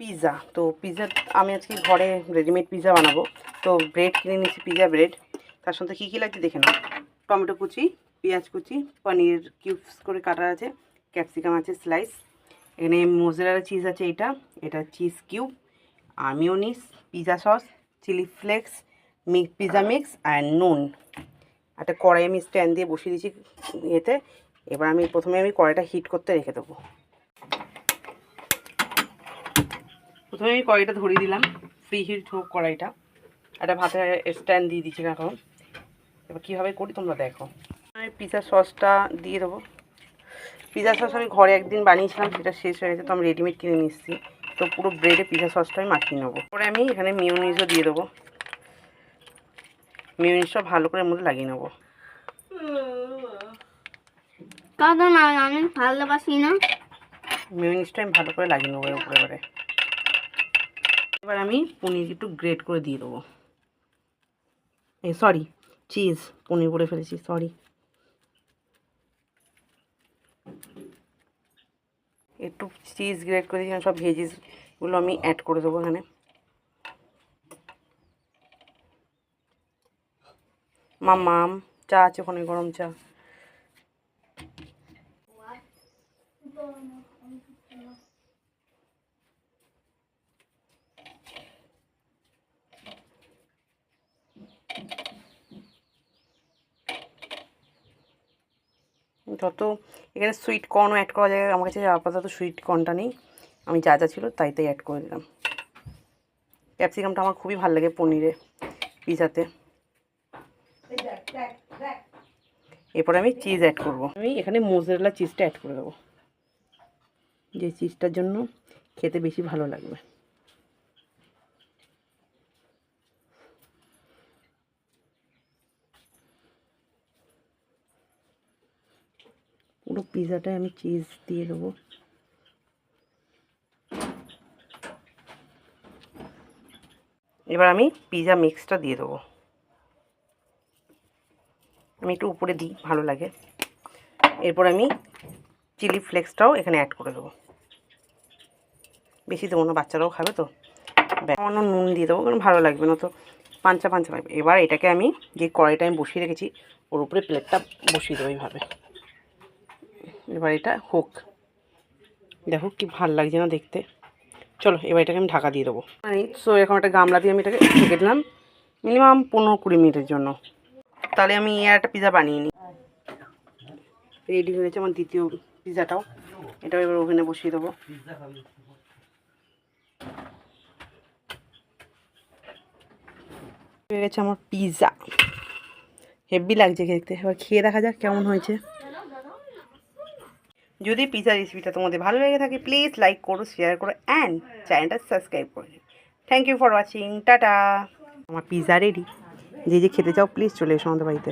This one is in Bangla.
পিৎজা তো পিৎজা আমি আজকে ঘরে রেডিমেড পিৎজা বানাবো। তো ব্রেড কিনে নিয়েছি পিৎজা ব্রেড তার সাথে কী কী লাগছে দেখে নাও। টমেটো কুচি, পেঁয়াজ কুচি, পনির কিউবস করে কাটা আছে ক্যাপসিকাম আছে স্লাইস এখানে মোজেরালা চিজ আছে এটা এটা cheese cube R mayonnaise pizza sauce chilli flakes mix pizza mix and নুন একটা কড়াই আমি স্ট্যান্ড দিয়ে বসিয়ে দিয়েছি ইয়েতে এবার আমি প্রথমে আমি কড়াইটা হিট করতে রেখে দেবো। প্রথমে আমি কড়াইটা ধরিয়ে দিলাম ফ্রি হিট হোক কড়াইটা। একটা ভাতের স্ট্যান্ড দিয়ে দিচ্ছি এখন। এবার কীভাবে করি তোমরা দেখো। আমি পিৎজা সসটা দিয়ে দেবো। পিৎজা সস আমি ঘরে একদিন বানিয়েছিলাম সেটা শেষ হয়ে গেছে তো আমি রেডিমেড কিনে নিচ্ছি তো পুরো ব্রেডে পিৎজা সসটা আমি মাখিয়ে নেব। পরে আমি এখানে মিউনিজও দিয়ে দেবো। মিউনিসটা ভালো করে এর মধ্যে লাগিয়ে নেব। কারণ আমি ভালোবাসি না। মিউনিসটা আমি ভালো করে লাগিয়ে নেব এর উপরে এবারে আমি পনির একটু গ্রেট করে দিয়ে দেবো। এই সরি চিজ পনির করে ফেলেছি সরি একটু চিজ গ্রেট করে দিয়েছিলাম, সব ভেজিসগুলো আমি অ্যাড করে দেবো এখানে। মাম, চা আছে ওখানে, গরম চা। যত এখানে সুইট কর্নও অ্যাড করা যায়, আমার কাছে আপাতত সুইট কর্নটা নেই। আমি যা যা ছিল তাই তাই অ্যাড করে দিলাম। ক্যাপসিকামটা আমার খুবই ভালো লাগে পনিরে, পিজাতে। এরপরে আমি চিজ অ্যাড করব। আমি এখানে মোজরেলা চিজটা অ্যাড করে দেবো। যে চিজটার জন্য খেতে বেশি ভালো লাগবে। পুরো পিৎজাটায় আমি চিজ দিয়ে দেবো। এবার আমি পিৎজা মিক্সটা দিয়ে দেবো। আমি একটু উপরে দিই, ভালো লাগে। এরপর আমি চিলি ফ্লেক্সটাও এখানে অ্যাড করে দেবো। বেশি দেবো না বাচ্চারাও খাবে তো। সামান্য নুন দিয়ে দেবো, কারণ ভালো লাগবে না তো। পাঞ্চা পাঞ্চা লাগবে। এবার এটাকে আমি যে কড়াইটা আমি বসিয়ে রেখেছি, ওর উপরে প্লেটটা বসিয়ে দেবো এইভাবে। এবার এটা হোক। দেখো কি ভালো লাগছে না দেখতে। চলো এবার এটাকে আমি ঢাকা দিয়ে দেবো। মানে সো এরকম একটা গামলা দিয়ে আমি এটাকে ঢেকে দিলাম। মিনিমাম পনেরো কুড়ি মিনিটের জন্য। তাহলে আমি একটা পিৎজা বানিয়ে নিই। রেডি হয়ে গেছে আমার দ্বিতীয় পিৎজাটাও এটাও এবার ওভেনে বসিয়ে দেবো। হয়ে গেছে আমার পিৎজা হেভি লাগছে দেখতে এবার খেয়ে দেখা যাক কেমন হয়েছে। যদি পিজা রেসিপিটা তোমাদের ভালো লেগে থাকে প্লিজ লাইক করো শেয়ার করো অ্যান্ড চ্যানেলটা সাবস্ক্রাইব করে thank you for watching tata. আমার পিজা রেডি যে যে খেতে চাও প্লিজ চলে এসো আমাদের বাড়িতে।